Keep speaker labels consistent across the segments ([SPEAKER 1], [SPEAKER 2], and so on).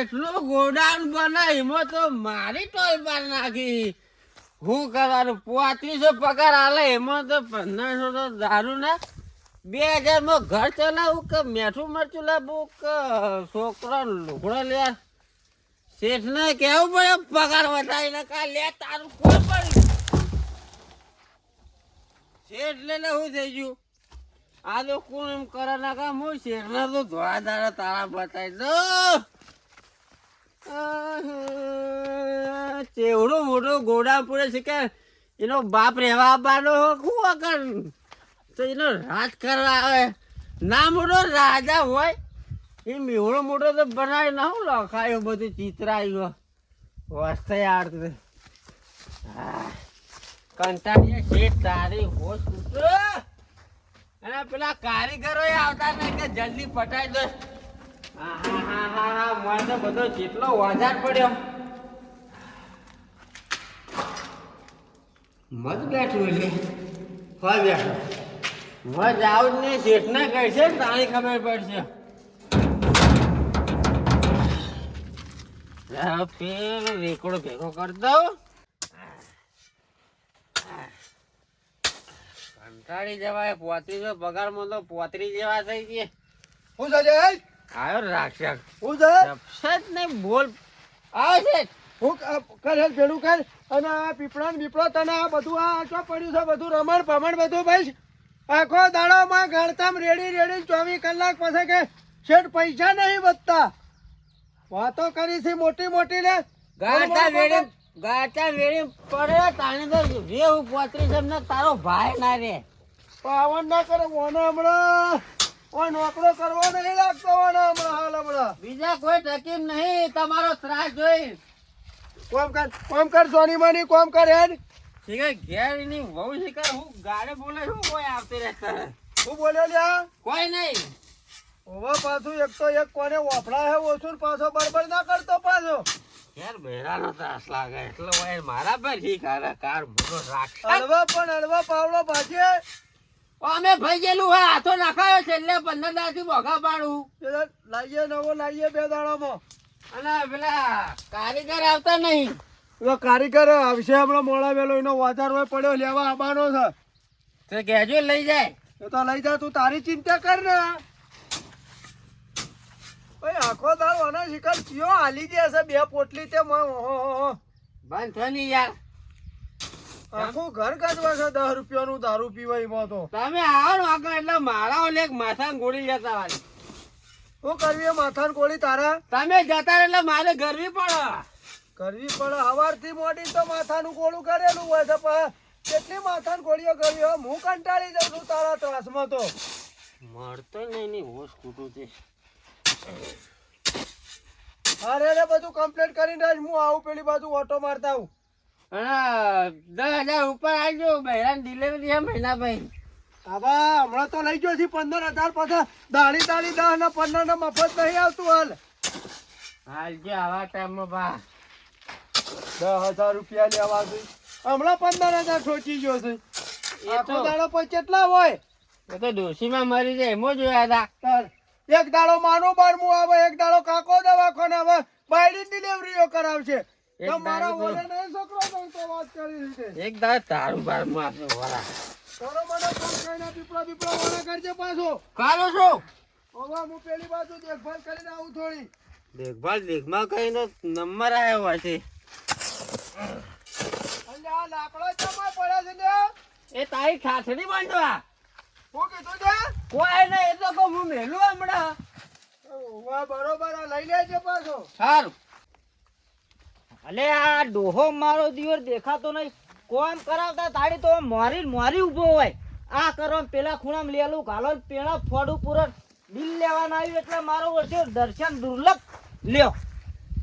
[SPEAKER 1] એટલું ગોડાઉન બનાવી એમાં તો મારી ટોલ પર નાખી. હું કરવાનું? પોત્રીસો પગાર આલે, એમાં તો પંદરસો તો દારૂ ના. બે હજારમાં ઘર ચલાવું કે મેઠું મરચું લાવવું કે છોકરો લુગડો લે શેઠ ને કેવું પડે, પગાર વધારીને કા લે તારું કોઈ પણ શેઠ લઈને શું થઈ ગયું? આ તો કોણ એમ કરે? ના કા હું શેઠ ને તો ધોળા ધારા તારા બતાવી દો ચેવડો મોટો ગોડા પૂરે છે કે એનો બાપ રહેવા આવવાનો શું અગર તો એનો રાજ કરવા આવે. ના મોટો રાજા હોય એ મેવડો મોટો તો બનાવી ના, હું લખાયો બધું, ચિત્રાયું, વસ્તે આડતું. કંટાળીએ શેઠ તારી હોશ અને પેલા કારીગરો આવતા નહીં કે જલ્દી પટાઈ દે. મને બધો જેટલો વજાટ પડ્યો. મત બેઠું એટલે હોય બેઠો. મજ આવું જ નહીં શેઠને કહેશે તાણી ખબર પડશે. પેલો ભેગો કરી દઉં. કંટાળી જવાય પોત્રીસો પગારમાં તો પોતરી જેવા થઈ ગયા
[SPEAKER 2] શું છે
[SPEAKER 1] આવ્યો રાક્ષસ.
[SPEAKER 2] હું
[SPEAKER 1] જપશે જ બોલ. આવે છે.
[SPEAKER 2] હું કર હેલ ભેડું કર. અને આ પીપળા ને બીપળો તને આ બધું આ ચો પડ્યું છે બધું રમણ ભમણ બધું ભાઈ. આખો દાડોમાં ગણતામ રેડી રેડી ચોવીસ કલાક પછી કે શેઠ પૈસા નહીં વધતા. વાતો કરી છે મોટી મોટી ને
[SPEAKER 1] ગાતા વેડી ગાતા વેડી પડે તાણે તો રેવું પોત્રીસ એમને તારો ભાઈ ના રે.
[SPEAKER 2] પાવન ના કરે ઓને હમણાં ઓ નોકરો કરવો નહીં લાગતો હાલ હમણાં.
[SPEAKER 1] બીજા કોઈ ટકીમ નહીં તમારો ત્રાસ જોઈ.
[SPEAKER 2] કોમ કર કોમ કર સોની માની કોમ કર હેડ.
[SPEAKER 1] શીખર ઘેરની વહુ શીખર હું ગાડે બોલે શું કોઈ આવતી રહેતા
[SPEAKER 2] હું બોલ્યો લ્યા?
[SPEAKER 1] કોઈ નહીં.
[SPEAKER 2] ઓવા પાછું એક તો એક કોને ઓફડા હે ઓછું પાછો બરબર ના કરતો પાછો.
[SPEAKER 1] યાર બેરાનો ત્રાસ લાગે. એટલે મારા પર ઠીક કાર મોટો રાખ
[SPEAKER 2] હળવા પણ હળવા પાવડો ભાજે
[SPEAKER 1] અમે ભાઈ ગયેલું હોય હાથો નાખાયો છેલ્લે પંદર દાથી બોગા પાડું.
[SPEAKER 2] લાઈએ નવો લાઈએ બે દાડામાં.
[SPEAKER 1] અને પેલા કારીગર આવતા નહીં.
[SPEAKER 2] પેલો કારીગર આવશે હમણાં મોડા વેલો એનો વાજાર હોય પડ્યો લેવા આવવાનો છે.
[SPEAKER 1] તો કહેજો લઈ જાય.
[SPEAKER 2] એ તો લઈ જા તું તારી ચિંતા કર ને. ભાઈ આખો દાળ વાના શિકાર કયો હાલી ગયા છે બે પોટલી તે.
[SPEAKER 1] બંધ થયો નહીં યાર.
[SPEAKER 2] આખું ઘર કાઢવા છે દસ રૂપિયાનું દારૂ પીવાય એમાં તો.
[SPEAKER 1] તમે આવો ને આગળ એટલે મારા ઓલે એક માથા ગોળી જતા વાળી.
[SPEAKER 2] શું કરવી માથા ગોળી તારા?
[SPEAKER 1] તમે જતા એટલે મારે ગરવી પડે.
[SPEAKER 2] કરવી પડે. હવારથી મોડી તો માથાનું ગોળું કરેલું હોય છે પણ કેટલી માથાની ગોળીઓ કરવી હોય હું કંટાળી જાઉં છું તારા ત્રાસમાં તો.
[SPEAKER 1] મળતો નહીં ની હોશ ખૂટું છે.
[SPEAKER 2] અરે રે બધું કમ્પ્લીટ કરીને હું આવું પેલી બાજુ ઓટો મારતા આવું.
[SPEAKER 1] દસ હજાર ઉપર આવજો. બહેરાન ડિલિવરી છે મહિના ભાઈ
[SPEAKER 2] હવે હમણાં તો લઈ ગયો છે પંદર હજાર પાછા. દાડી દાડી દસ ને પંદર ને મફત નહીં આવતું હાલ.
[SPEAKER 1] હાલજો આવા ટાઈમમાં બા.
[SPEAKER 2] દસ હજાર રૂપિયા લેવા છે. હમણાં પંદર હજાર ઠોચી ગયો છે. આખો
[SPEAKER 1] તો
[SPEAKER 2] દાડો પછી કેટલા હોય?
[SPEAKER 1] એ તો ડોશીમાં મરી જાય એમાં જોયા હતા.
[SPEAKER 2] એક દાડો માનો બારમું આવે એક દાડો કાકો દવાખાને આવે. બાયડી ડિલિવરીઓ કરાવશે.
[SPEAKER 1] એક
[SPEAKER 2] તો મારા ઓલે નહીં છોકરો તો વાત કરી છે
[SPEAKER 1] એક દાડો તારું બાર મારનો વાળા
[SPEAKER 2] તારો મને ફોન કરીને પીપળા પીપળા વાળા કરજે પાછો.
[SPEAKER 1] કારો છો?
[SPEAKER 2] હવે હું પેલી બાજુ દેખભાલ કરીને આવું થોડી.
[SPEAKER 1] દેખભાલ દેખમાં કઈ નો નંબર આવ્યો હોય છે
[SPEAKER 2] અને આ લાકડો ચમા પડ્યા છે ને?
[SPEAKER 1] એ તારી ઠાઠડી બાંધવા
[SPEAKER 2] હું કીધું છે?
[SPEAKER 1] કોઈ નહીં એ તો કહું હું મેલું હમણાં.
[SPEAKER 2] બરોબર લઈ લેજે પાછો.
[SPEAKER 1] સારું.
[SPEAKER 3] અલે આ ડોહો મારો દિવસ દેખાતો નહીં. કોમ કરાવતા તાળી તો મોરી મારી ઊભો હોય. આ કરો પેલા ખૂણામાં લેલું ઘાલો પેલા ફોડું પૂરણ બિલ લેવાના આવ્યું એટલે મારો વર્ષે દર્શન દુર્લભ. લ્યો.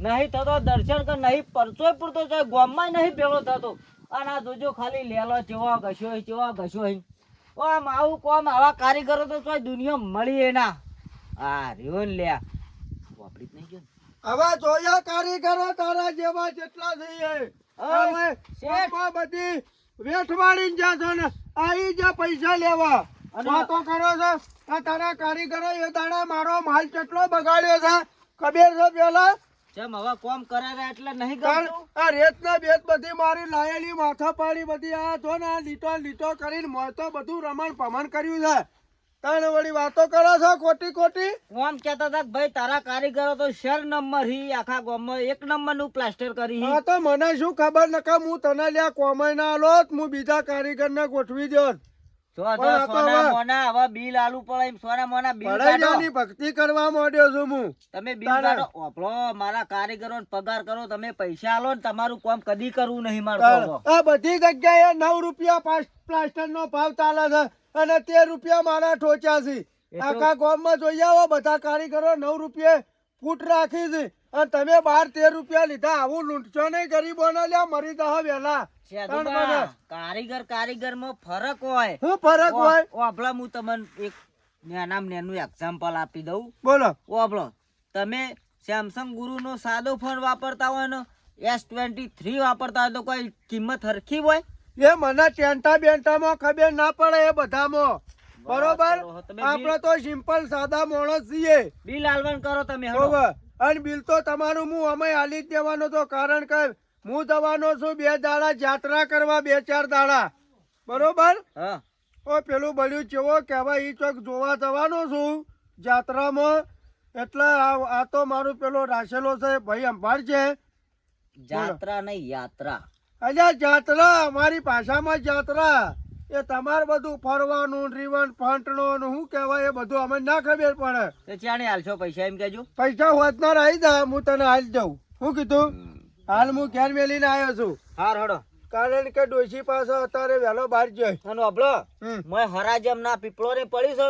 [SPEAKER 3] નહીં થતો દર્શન કે નહીં પરચોય પૂરતો છે, ગોમમાં નહીં પેલો થતો. અને આ જોજો ખાલી લેલો ચેવો ઘસ્યો ચેવો ઘસ્યો આમ આવું કોમ આવા કારીગરો તો દુનિયા મળી એના આ રહ્યો લ્યા વાપરી જ નહીં ગયો ને
[SPEAKER 2] હવે જોયા કારીગરો તારા જેવા જેટલા થઈએ
[SPEAKER 3] હવે શેઠ.
[SPEAKER 2] બધી વેઠવાડીને જા છો ને આઈ જા પૈસા લેવા. વાતો કરો છો? આ તારા કારીગરો એ દાડા મારો માલ કેટલો બગાડ્યો છે. ખબર છે પેલા?
[SPEAKER 3] હવે કોમ કરારે એટલે નહીં
[SPEAKER 2] આ રેતના બેત બધી મારી લાયેલી માથા પાડી બધી આ જો ને લીટો લીટો કરીને મોય તો બધું રમણ પમણ કર્યું છે. તાણે વળી વાતો કરો છો ખોટી ખોટી
[SPEAKER 3] કોમ કેતા હતા ભાઈ તારા કારીગરો તો શેર નંબર હી આખા ગામમાં એક નંબરનું પ્લાસ્ટર કરી હી.
[SPEAKER 2] હા તો મને શું ખબર નકા હું તને લ્યા કોમાઈ ના લોત હું બીજા કારીગર ને ગોઠવી દ્યોત
[SPEAKER 3] જો જો સોના મોના હવે બિલ આલુ પડે એમ સોના મોના બિલ કાઢો.
[SPEAKER 2] ભક્તિ કરવા માંડ્યો છું હું.
[SPEAKER 3] તમે બિલ કાઢો. ઓપલો મારા કારીગરો પગાર કરો તમે પૈસા આલો ને તમારું કામ કદી કરવું નહીં મારે
[SPEAKER 2] આ બધી જગ્યાએ નવ રૂપિયા પ્લાસ્ટર નો ભાવ ચાલે છે અને તે રૂપિયા મારા ઠોચ્યા છે. આખા ગામમાં જોઈ આવો બધા કારીગરો નવ રૂપિયા ફૂટ રાખી છે. અને તમે બાર તેર રૂપિયા લીધા આવું લૂંટશો નહીં ગરીબોને લ્યા મરી જાઓ વેલા.
[SPEAKER 3] કારીગર કારીગરમાં ફરક હોય.
[SPEAKER 2] શું ફરક હોય?
[SPEAKER 3] ઓ- હું તમને એક નાનામાં નેનું એક્ઝામ્પલ આપી દઉં.
[SPEAKER 2] બોલો.
[SPEAKER 3] ઓપલો તમે સેમસંગ ગુરુ નો સાદો ફોન વાપરતા હોય ને એસ ટ્વેન્ટી થ્રી વાપરતા હોય તો કોઈ કિંમત હરખી હોય?
[SPEAKER 2] એ મને ટેન્ટા બેન્ટામાં ખબર ના પડે એ બધામાં. બરોબર. આપણે તો સિમ્પલ સાદા માણસ છીએ.
[SPEAKER 3] બિલ આલવાન કરો તમે હેડો.
[SPEAKER 2] અને બિલ તો તમારું હું અમે આલી જ દેવાનો તો કારણ કે હું દવાનો છું બે દાડા જાત્રા કરવા બે ચાર દાડા. બરોબર?
[SPEAKER 3] હા.
[SPEAKER 2] ઓ પેલું બળ્યું જેવો કહેવાય એ ચોક જોવા જવાનો છું જાત્રામાં. એટલે આ તો મારું પેલો રાખેલો છે ભાઈ અંભાર છે.
[SPEAKER 3] જાત્રા નહીં યાત્રા.
[SPEAKER 2] અલ્યા જાત્રા અમારી ભાષામાં જાત્રા. એ તમારે બધું ફરવાનું રીવન ફંટણું શું કહેવાય એ બધું અમે ના ખબર પડે.
[SPEAKER 3] તો ચાણે હાલશો પૈસા એમ કેજો
[SPEAKER 2] પૈસા હોતનાર રહી જા હું તને હાલ જાઉં શું કીધું? હાલ હું ઘેર મેલીને આવ્યો છું.
[SPEAKER 3] હાર હડો.
[SPEAKER 2] કારણ કે ડોશી પાસે અત્યારે વહેલો બહાર જાય
[SPEAKER 3] અને
[SPEAKER 2] હમ.
[SPEAKER 3] મેં હરાજમ ના પીપળો ને પડી છે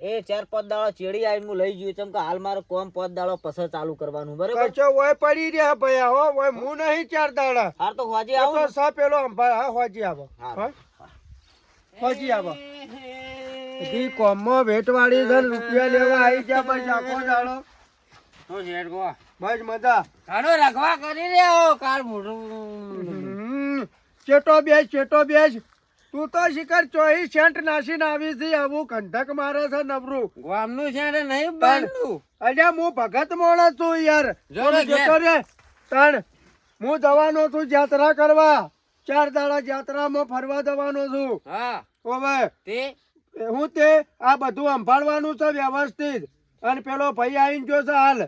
[SPEAKER 3] એ ચાર પાંચ દાડો ચેડી આવીને હું લઈ ગયું ચમ કે હાલ મારો કોમ પાંચ દાડો પસર ચાલુ કરવાનું બરાબર?
[SPEAKER 2] કચો ઓય પડી રહ્યા ભાઈ હો ઓય હું નહીં ચાર દાડા.
[SPEAKER 3] હાર તો હોજી આવો
[SPEAKER 2] તો સા પેલો હા હોજી આવો.
[SPEAKER 3] હા.
[SPEAKER 2] હોજી આવો. બધી કોમમાં વેટવાળી છે રૂપિયા લેવા આવી ગયા પછી આખો દાડો.
[SPEAKER 1] તો શેઠ ગો
[SPEAKER 2] બસ મજા.
[SPEAKER 1] કાઢો રખવા કરી રહ્યો કાર મોટું
[SPEAKER 2] ચેટો બેસ ચેટો બેસ. તું તો શિખર ચોઈ સેન્ટ નાસીને આવી છે આવું કંઠક મારે છે નવરું
[SPEAKER 1] ગામનું સેન્ટ નહીં બાંધતું
[SPEAKER 2] અલ્યા હું ભગત માણસ છું યાર.
[SPEAKER 1] જો
[SPEAKER 2] જતો રે તણ હું જવાનો છું જાત્રા કરવા. ચાર દાડા જાત્રામાં ફરવા જવાનો છું.
[SPEAKER 1] હા.
[SPEAKER 2] ઓવે
[SPEAKER 1] તે?
[SPEAKER 2] હું તે આ બધું સંભાળવાનું છે વ્યવસ્થિત. અને પેલો ભાઈ આવીને જો છે હાલ.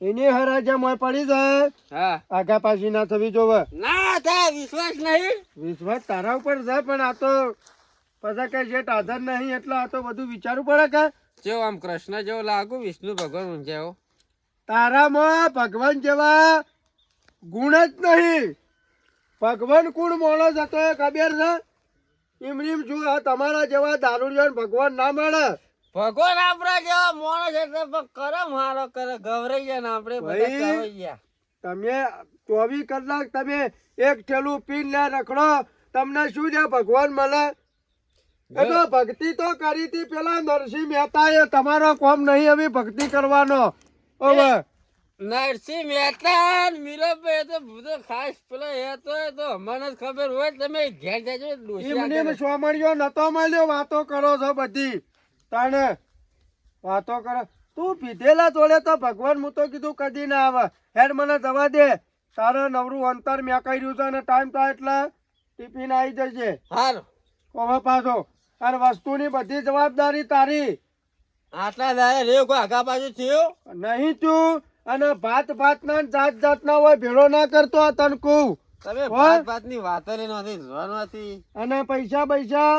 [SPEAKER 2] એની હરાજા હરાજામાં પડી છે.
[SPEAKER 1] હા.
[SPEAKER 2] આગા પાછી ના થવી જોવે.
[SPEAKER 1] ના થાય વિશ્વાસ નહીં.
[SPEAKER 2] વિશ્વાસ તારા ઉપર છે પણ આ તો પછી કઈ જેટ આધાર નહીં એટલે આ તો બધું વિચારવું પડે કે?
[SPEAKER 1] જેવો આમ કૃષ્ણ જેવો લાગુ વિષ્ણુ ભગવાન ઊંઝાયો
[SPEAKER 2] તારામાં ભગવાન જેવા ગુણ જ નહીં. ભગવાન કુણ માણસ હતો એ ખબર છે? એમની જો આ તમારા જેવા દારૂડિયો ભગવાન ના મળે.
[SPEAKER 1] ભગવાન આપણા જેવા માણસ એટલે કરમ હારો કરે ગવરાઈ જાય ને આપણે બધા
[SPEAKER 2] તમે ચોવીસ કલાક તમે એક ઠેલું પીન લે રખડો તમને શું છે ભગવાન મળે? એટલે ભક્તિ તો કરી હતી પેલા નરસિંહ મહેતા એ તમારો કોમ નહીં હવે ભક્તિ કરવાનો. હવે
[SPEAKER 1] નરસિંહ મહેતા મીરાભાઈ તો બધો ખાસ પેલા એ તો એ તો અમને જ ખબર હોય તમે ઘેર જજો
[SPEAKER 2] એમને
[SPEAKER 1] મળ્યો
[SPEAKER 2] સોમળિયો નતો મળ્યો વાતો કરો છો બધી. તાણે વાતો કરો. તું પીધેલા જોડે તો ભગવાન હું તો કીધું કદી ના આવે. હેડ મને જવા દે. તારે નવરું અંતર મેં કર્યું છે અને ટાઈમ થાય એટલે ટિફિન આવી જશે.
[SPEAKER 1] હાર.
[SPEAKER 2] કોમે પાછો. અને વસ્તુની બધી જવાબદારી તારી.
[SPEAKER 1] આટલા દાડે રેવ કોઈ આગા પાછું થયું?
[SPEAKER 2] નહીં તું અને ભાત ભાત ના જાત જાત ના હોય ભેળો ના કરતો આ તને કહું
[SPEAKER 1] તમે ભાત ભાતની વાતો નથી જોવાનમાંથી
[SPEAKER 2] અને પૈસા પૈસા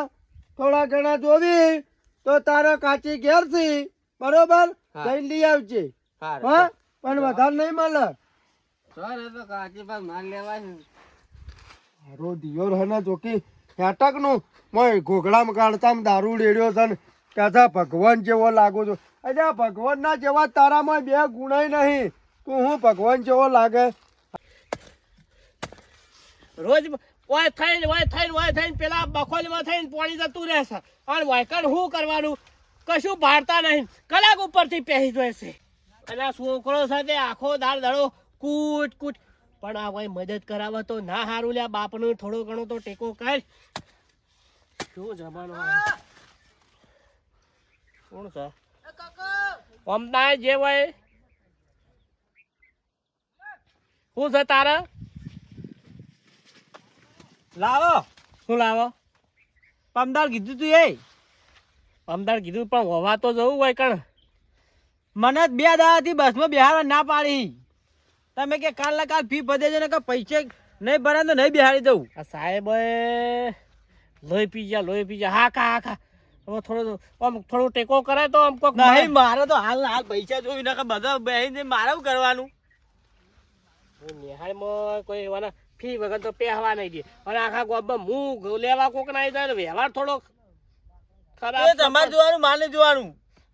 [SPEAKER 2] થોડા ઘણા જોવી તો તારા કાચી ઘેરથી બરોબર?
[SPEAKER 1] હા.
[SPEAKER 2] લઈ આવજે. હા? પણ વધારે નહીં મળે.
[SPEAKER 1] ચાલ તો કાચી પાક માલ લેવાય
[SPEAKER 2] મારો દિયોર હને જોકી હેટકનું મોય ઘોઘડામાં કાઢતા દારૂ રેડ્યો છે ને ભગવાન જેવો લાગુ છું. અરે ભગવાન ના જેવા તારામાં બે ગુણાય નહીં. તું હું ભગવાન જેવો લાગે?
[SPEAKER 4] રોજ વાય થઈને વાય થઈને વાય થઈને પેલા બખોલમાં થઈને પાણી જતું રહેશે. અને વાયકણ શું કરવાનું? કશું ભારતા નહીં. કલાક ઉપરથી પહેરી જોઈશે. અને આ છોકરો સાથે આખો દાળ દાડો કૂટ કૂટ. પણ આ કોઈ મદદ કરાવે તો ના હારું લ્યા, બાપનું થોડો ઘણો તો ટેકો કર. શું જમાનો? કોણ છે? અમદાવાદ જે હોય. શું છે તારે?
[SPEAKER 3] લાવો.
[SPEAKER 4] શું લાવો?
[SPEAKER 3] પમદાર કીધું તું એ.
[SPEAKER 4] પમદાર કીધું પણ હોવા તો જવું હોય કણ?
[SPEAKER 3] મને જ બે દાડાથી બસમાં બિહારવા ના પાડી. તમે કે કાલ ના કાલ ફી ભરે છે ને કે પૈસે નહીં ભરે તો નહીં બિહારી દઉં.
[SPEAKER 4] આ સાહેબ લોહી પી ગયા લોહી પી ગયા. હા કા હા કા હવે થોડો આમ થોડો ટેકો કરે તો આમ કોક
[SPEAKER 3] નહીં મારે તો હાલ હાલ પૈસા જોઈ નાખે બધા બેહીને મારે કરવાનું?
[SPEAKER 4] નિહાળમાં કોઈ એવાના ફી વગર તો પહેવા નહીં દે. અને આખા ગોબમાં હું લેવા કોક ના આવી જાય વ્યવહાર થોડો ખરાબ
[SPEAKER 3] તમારે જોવાનું મારે જોવાનું.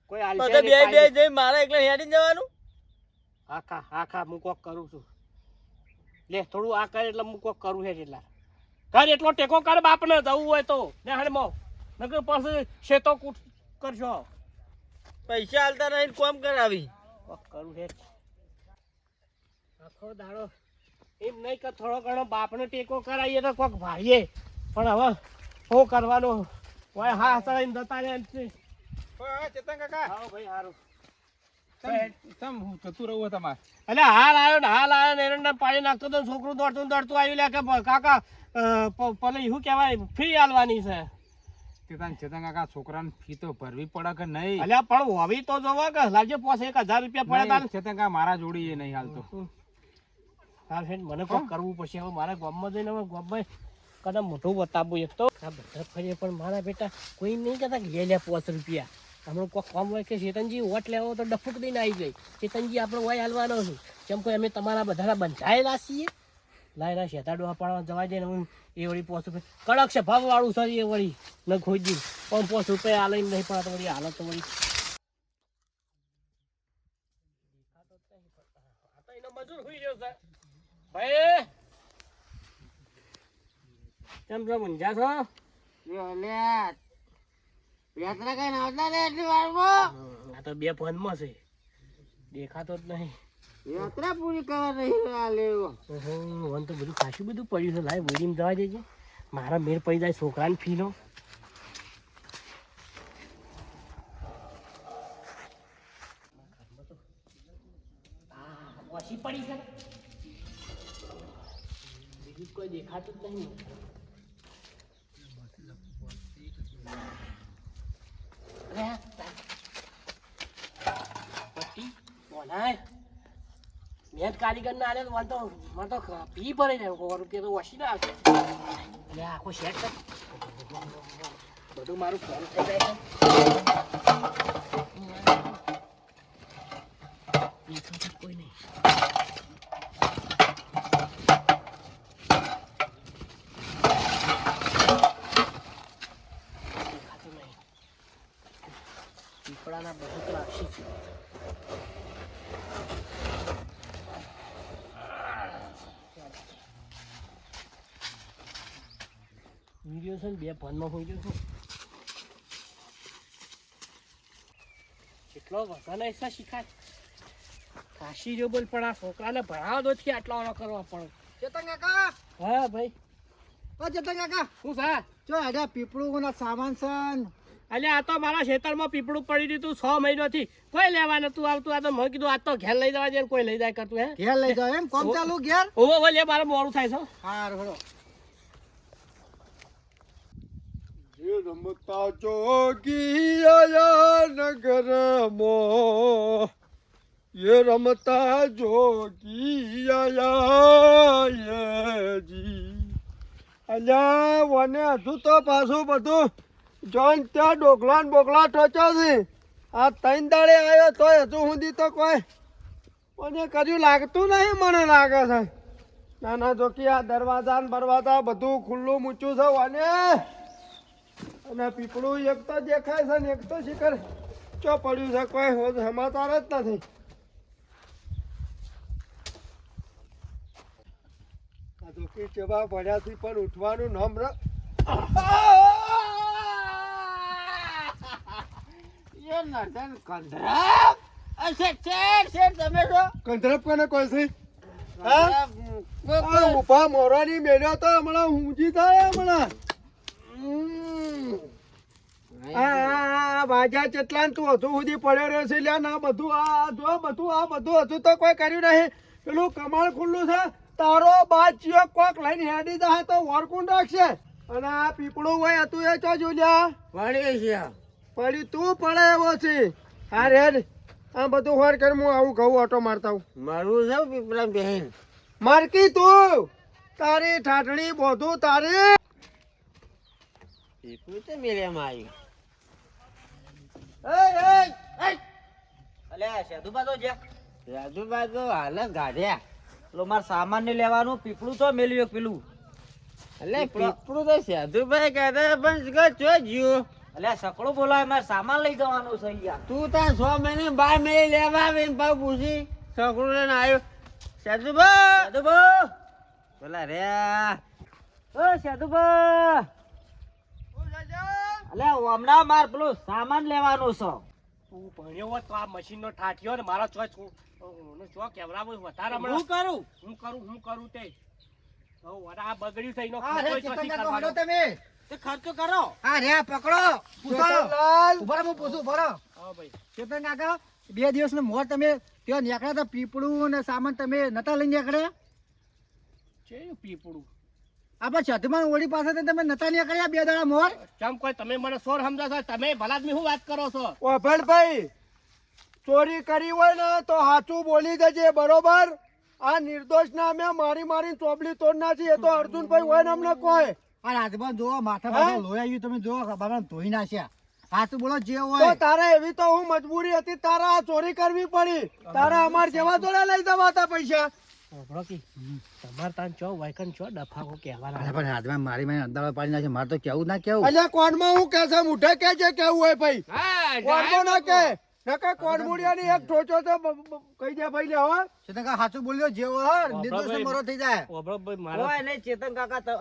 [SPEAKER 4] કોઈ
[SPEAKER 3] બધા બે બે જઈ મારે એકલા હેડી જવાનું?
[SPEAKER 4] આખા આખા હું કોક કરું છું. લે થોડું આ કરે એટલે હું કોક કરું છે એટલા. કર એટલો ટેકો કર બાપને જવું હોય તો. નિહાળમાં. નકર પાછું શેતો કૂટ કરશો.
[SPEAKER 3] પૈસા હાલતા નહીં કોમ કરાવી.
[SPEAKER 4] કરું છે. આખો દાડો એમ નહીં કે થોડો ઘણો બાપનો ટેકો કરાવીએ તો કોક ભાઈએ. પણ હવે શું કરવાનું? હોય હા સળાઈને જતા રહે.
[SPEAKER 2] ચેતન કાકા.
[SPEAKER 4] હા ભાઈ હારું.
[SPEAKER 2] તમ જતું રહું તમારે.
[SPEAKER 4] એટલે હાલ આવ્યો ને હાલ આવ્યો ને એરંડા પાણી નાખતો તો છોકરું દોડતું દોડતું આવ્યું લે કે કાકા પેલું શું કહેવાય ફી હાલવાની છે.
[SPEAKER 2] ચેતન ચેતન કાકા છોકરાને ફી તો ભરવી પડે કે નહીં?
[SPEAKER 4] અલ્યા પણ હોવી તો જોવો કે લાવજો પોસે એક હજાર રૂપિયા પડે તારે
[SPEAKER 2] ચેતન કાકા મારા જોડી એ નહીં હાલતો.
[SPEAKER 4] હા ફ્રેન્ડ મને કોઈ કરવું પડશે. હવે મારા ગામમાં જઈને હવે ગામમાં કદાચ મોટું બતાવવું એક તો. ફરીએ પણ મારા બેટા કોઈ નહીં કહેતા કે લે લે પાંચ રૂપિયા. હમણાં કોઈ કામ હોય કે ચેતનજી વોટ લેવો તો ડફુક દઈને આવી જાય ચેતનજી આપણે વય હાલવાનો છું. કેમ કે અમે તમારા બધા બંધાયેલા છીએ લાયના શેતાડો પાડવા જવા દે ને હું એ વળી પોસ રૂપિયા કડક છે ભાવ વાળું સર એ વળી. ન ખોઈ દઉં પણ પોસ રૂપિયા હાલે નહીં પણ તો વળી હાલત તો વળી મજૂર હુઈ રહ્યો છે. ભાઈ! કેમ છો મુંજા છો? આ તો બે ફોનમાં છે. દેખાતો જ નહીં.
[SPEAKER 1] યાત્રા પૂરી કરવા નહીં લેવો.
[SPEAKER 4] ઓહો, તો બધું ખાસું બધું પડ્યું છે. લાય બોડીમાં જવા દેજે. મારા મેળ પડી જાય છોકરાને ફીનો ઓછી પડી છે. બીજું કોઈ દેખાતું જ નહીં અરે આ પટ્ટી બોલાય કારીગર ના આલે તો મને તો પી ભરે જાય સો રૂપિયા તો ઓછી ના આવશે એટલે આખો સેટ કર. બધું મારું ફોન થઈ જાય છે. કોઈ નહીં દેખાતું નહીં પીપળાના બધું તો રાખશે જ. છે ને બે ફોનમાં હોઈ ગયો છું. કેટલો વધારે હિસ્સા શીખાય. કાશી જો બોલ પણ આ છોકરાને ભણાવો તો થી આટલા વાળો કરવા પણ
[SPEAKER 2] ચેતન કાકા!
[SPEAKER 4] હા ભાઈ.
[SPEAKER 2] ઓ ચેતન કાકા!
[SPEAKER 4] શું સા
[SPEAKER 2] જો આડા પીપળું ના સામાન સન
[SPEAKER 4] અલ્યા આ તો મારા ખેતરમાં પીપળું પડી દીધું છ મહિનોથી. કોઈ લેવા નતું આવતું. આ તો મેં કીધું આ તો ઘેર લઈ જવા દે કોઈ લઈ જાય કરતું હે?
[SPEAKER 2] ઘેર લઈ જાય એમ? કોમ ચાલુ ઘેર?
[SPEAKER 4] ઓવો લે મારે મોડું થાય છે.
[SPEAKER 2] હાર હળો
[SPEAKER 5] જે રમતા જોગી આયા નગર મો ये रमता જોગી આયા યે જી
[SPEAKER 2] અલ્યા વને હજુ તો પાછું બધું જોઈન ત્યાં ડોકલા ને બોકલા ટોચો છે આ ત્રણ દાડે આવ્યો તોય હજુ સુધી તો કોઈ મને કર્યું લાગતું નહીં મને લાગે છે નાના જોકી આ દરવાજા ને બરવાજા બધું ખુલ્લું મૂચું છે વને અને પીપળું એક તો દેખાય છે ને એક તો શિખર. ચો પડ્યું છે કોઈ સમાચાર જ નથી. આ કેવા પડ્યાથી પણ ઉઠવાનું નામ ર
[SPEAKER 1] એ નર્તન કંધરાપ શેઠ શેઠ શેઠ તમે છો?
[SPEAKER 2] કંધરાપ કોને કોઈ છે? હા? ઊભા મોરાની મેળ્યો તો હમણાં ઊંઘી થાય હમણાં. વાજા ચેટલા તું હજુ સુધી પડ્યો રહ્યો છે લ્યા ના બધું આ આ જો બધું આ બધું હજુ તો કોઈ કર્યું નહીં. પેલું કમાળ ખુલ્લું છે તારો બાચીઓ કોક લઈને હેડી જા તો વરકુંડ રાખશે. અને આ પીપળું હોય હતું એ ચો જોલ્યા
[SPEAKER 1] પડી છે
[SPEAKER 2] પડી તું પડે એવો છે. હા આ બધું હોર કર હું આવું ઘઉં ઓટો મારતા હું
[SPEAKER 1] મારું છે પીપળા બહેન.
[SPEAKER 2] મારકી તું. તારી ઠાઠડી બધું તારી.
[SPEAKER 1] પીપળું તો મેળ્યામાં આવ્યું.
[SPEAKER 3] અલે સાધુબા તો જ્યાં
[SPEAKER 1] રાજુભાઈ તો હાલ ગાઢ્યા.
[SPEAKER 3] પેલો મારે સામાન ને લેવાનું પીપળું તો મેલ્યું પેલું.
[SPEAKER 1] એટલે પીપળું. તો સાધુભાઈ કહેતા પણ ચો જ્યો.
[SPEAKER 3] અલે સકડો બોલાય મારે સામાન લઈ જવાનું છે યાર
[SPEAKER 1] તું ત્યાં છ મહિને બાર મહિને લેવા આવીને પાછું પૂછી છોકરું લઈને આવ્યો. સાધુભા
[SPEAKER 3] સાધુબા
[SPEAKER 1] બોલા રે
[SPEAKER 3] ઓ સાધુબા અલે હમણાં માર પેલું સામાન લેવાનું છે.
[SPEAKER 4] તું ભણ્યો હોત તો આ મશીનનો ઠાઠ્યો ને મારો ચો છું. ચો કેવરાવો વધારે હમણાં.
[SPEAKER 3] હું કરું?
[SPEAKER 4] હું કરું હું કરું તે. વડા આ બગડ્યું છે એનો ખર્ચો ચોથી કરવાનો.
[SPEAKER 3] તમે. તે ખર્ચો કરો.
[SPEAKER 6] હા રે પકડો. પૂછો. લાલ ઊભા હું પૂછું ભરો
[SPEAKER 4] હા ભાઈ.
[SPEAKER 6] કેતન કાકા બે દિવસ નો મોર તમે ત્યાં નીકળ્યા હતા પીપળું ને સામાન તમે નતા લઈને નીકળ્યા?
[SPEAKER 4] છે પીપળું?
[SPEAKER 6] આપણે ચધમાન ઓળી પાસે તમે નતા નીકળ્યા બે દાડા મોર?
[SPEAKER 4] કેમ કોઈ તમે મને સોર સમજો છો તમે ભલા શું વાત કરો છો?
[SPEAKER 2] વાભણભાઈ ચોરી કરી હોય ને તો સાચું બોલી દેજે બરોબર? આ નિર્દોષ ના અમે મારી મારી ચોબલી તોડ નાખી એ તો અર્જુનભાઈ હોય ને અમને કોઈ.
[SPEAKER 6] આ રાજભાઈ જોવો માથા? પાસે લોહી આવ્યું તમે જોવો બાબા ધોઈ નાખ્યા. હાથું બોલો જે
[SPEAKER 2] તો
[SPEAKER 6] હોય.
[SPEAKER 2] તારે એવી તો હું મજબૂરી હતી તારા ચોરી કરવી પડી. તારા અમાર જેવા જોડે લઈ જવા હતા પૈસા.
[SPEAKER 4] ઓભળો કી. તમાર તાન ચો વાયકન ચો ડફાકો
[SPEAKER 6] અરે
[SPEAKER 4] કહેવાના
[SPEAKER 6] પણ રાજભાઈ મારી મારી અંદાળો પાડી નાખે. મારે તો કેવું ના કેવું?
[SPEAKER 2] અલ્યા કોણમાં હું કે છે? મુઠે કે છે કેવું હોય ભાઈ?
[SPEAKER 1] હા
[SPEAKER 2] કોણમાં ના કે નકા કોણમુડિયાની એક ઠોચો તો બ- બ- કહી દે ભાઈ લે હો.
[SPEAKER 6] ચેતન કાકા સાચું બોલ્યો? જે હોય નિર્દોષ મરો થઈ જાય.
[SPEAKER 4] ઓભળો ભાઈ મારા
[SPEAKER 3] ચેતન કાકા ત-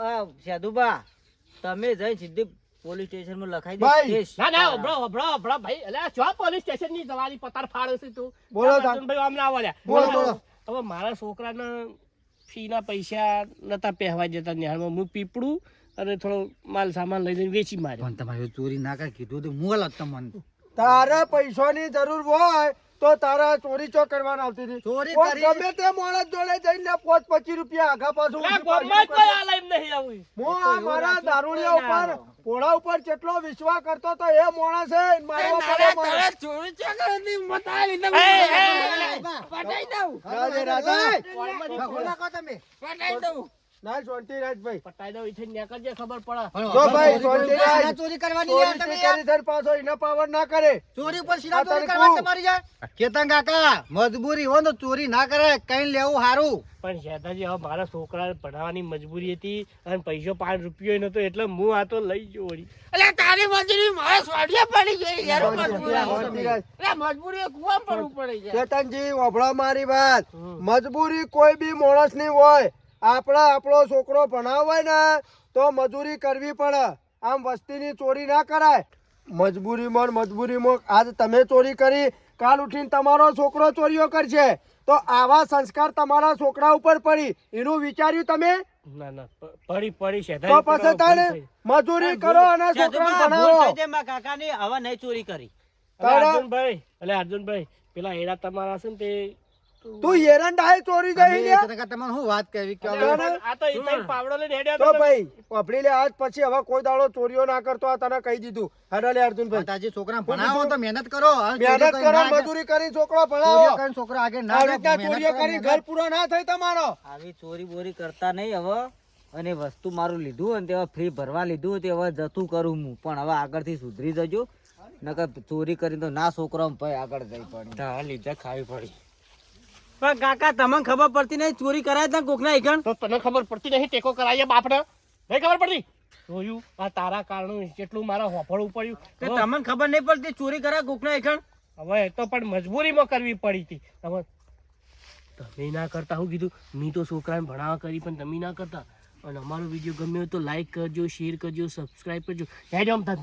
[SPEAKER 3] તમે જઈ સીધી પોલીસ સ્ટેશનમાં લખાઈ દો.
[SPEAKER 4] ના ભાઈ. એટલે આ ચો પોલીસ સ્ટેશનની જવાની પતાર ફાડે છે તું?
[SPEAKER 2] બોલો
[SPEAKER 4] ભાઈ આમ ના બોલ્યા.
[SPEAKER 6] બોલો, બોલો.
[SPEAKER 4] હવે મારા છોકરાને ફીના પૈસા નતા પહેવા જતા નિહાળમાં. હું પીપળું અને થોડો માલ સામાન લઈ જઈને વેચી માર્યો.
[SPEAKER 6] પણ તમારે ચોરી ના કાંઈ કીધું તો હું અલગ તમને.
[SPEAKER 2] તારા પૈસાની જરૂર હોય તો તારા ચોરી ચો કરવાના આવતી હતી
[SPEAKER 6] ચોરી કરી-
[SPEAKER 2] ગમે તે માણસ જોડે જઈને પોચ પચીસ રૂપિયા આગા પાછું હું આ મારા દારૂડિયા ઉપર પોળા ઉપર જેટલો વિશ્વાસ કરતો તો એ માણસ મારો પડે મારે.
[SPEAKER 1] ચોરી ચો મતાવી મત
[SPEAKER 4] આવી એ,
[SPEAKER 1] પટાઈ દઉં
[SPEAKER 6] રાજા તમે
[SPEAKER 1] પટાઈ દઉં
[SPEAKER 2] ના શાંતિ રાજભાઈ
[SPEAKER 4] પટાઈ દઉં ઈથી નીકળજે ખબર પડે.
[SPEAKER 2] જો ભાઈ,
[SPEAKER 6] જોંટી
[SPEAKER 2] ચોરી
[SPEAKER 6] ના
[SPEAKER 2] ના-
[SPEAKER 6] ચોરી કરવાની યાર તમે યાર.
[SPEAKER 2] કરી ધર પાછો એના પાવર ના કરે.
[SPEAKER 6] ચોરી ઉપર સીધા ચોરી કરવાની તમારી યાર? કેતન કાકા મજબૂરી હોય તો ચોરી ના કરે કઈ લેવું હારું.
[SPEAKER 4] પણ શેતાજી હવે મારા છોકરા ભણાવવાની મજબૂરી હતી અને પૈસો પાંચ રૂપિયો નતો એટલે હું આ તો લઈ ગયો વળી.
[SPEAKER 1] એટલે તારી મજૂરી મારે સ્વાડિયા પડી ગઈ યાર મજબૂરી કુવા પડવું પડે છે
[SPEAKER 2] ચેતનજી વભળો મારી વાત. મજબૂરી કોઈ બી માણસની હોય. આપણા આપણો છોકરો ભણાવ ને તો મજૂરી કરવી પડે. આમ વસ્તીની ચોરી ના કરાય. મજબૂરીમાં મજબૂરીમાં આજ તમે ચોરી કરી કાલ ઉઠીને તમારો છોકરો ચોરીઓ કરશે. તો આવા સંસ્કાર તમારા છોકરા ઉપર પડી. એનું વિચાર્યું તમે?
[SPEAKER 4] ના ના પ- પડી પડી
[SPEAKER 2] તો પછી તારે મજૂરી કરો અને છોકરાને ભણાવો.
[SPEAKER 3] થઈ જાય મારા કાકાની, હવે નહીં ચોરી કરી.
[SPEAKER 4] અર્જુનભાઈ એટલે અર્જુનભાઈ પેલા એડા તમારા છે ને તે
[SPEAKER 2] તું એરંડાએ ચોરી જઈ
[SPEAKER 6] કાકા તમને હું વાત કહેવી? કે.
[SPEAKER 4] આ તો ઈતાઈ પાવડો લઈને હેડ્યા
[SPEAKER 2] તો ભાઈ વાપરી લે આજ પછી. હવે કોઈ દાડો ચોરીઓ ના કરતો આ તને કહી દીધું. હેડો લે અર્જુનભાઈ.
[SPEAKER 6] તાજી છોકરા ભણાવો તો મહેનત કરો.
[SPEAKER 2] મહેનત કરો મજૂરી કરી. છોકરો ભણાવો.
[SPEAKER 6] કરીને છોકરો આગળ ના
[SPEAKER 2] રીતના ચોરીઓ
[SPEAKER 6] કરી
[SPEAKER 2] ઘર પૂરો ના થાય તમારો.
[SPEAKER 3] આવી ચોરી બોરી કરતા નહીં હવે. અને વસ્તુ મારું લીધું અને તેવા ફ્રી ભરવા લીધું તે હવે જતું કરું હું. પણ હવે આગળથી સુધરી જજો. નકર ચોરી કરીને તો ના છોકરો ભાઈ આગળ જઈ પડી.
[SPEAKER 1] લીધે ખાવી પડી.
[SPEAKER 3] પણ કાકા તમને ખબર પડતી નહીં ચોરી કરાય ત્યાં કોકના એકણ
[SPEAKER 4] તો તને ખબર પડતી નહીં ટેકો કરાય બાપડે નહીં ખબર પડતી? જોયું? આ તારા કારણે કેટલું મારા હોફળું પડ્યું
[SPEAKER 3] તો તમને ખબર નહીં પડતી ચોરી કરાય કોકના એકણ
[SPEAKER 4] હવે તો પણ મજબૂરીમાં કરવી પડી હતી તમે તમે ના કરતા હું કીધું મેં તો છોકરાને ભણાવા કરી પણ તમે ના કરતા. અને અમારો વીડિયો ગમ્યો તો લાઈક કરજો શેર કરજો સબસ્ક્રાઈબ કરજો. ધંધા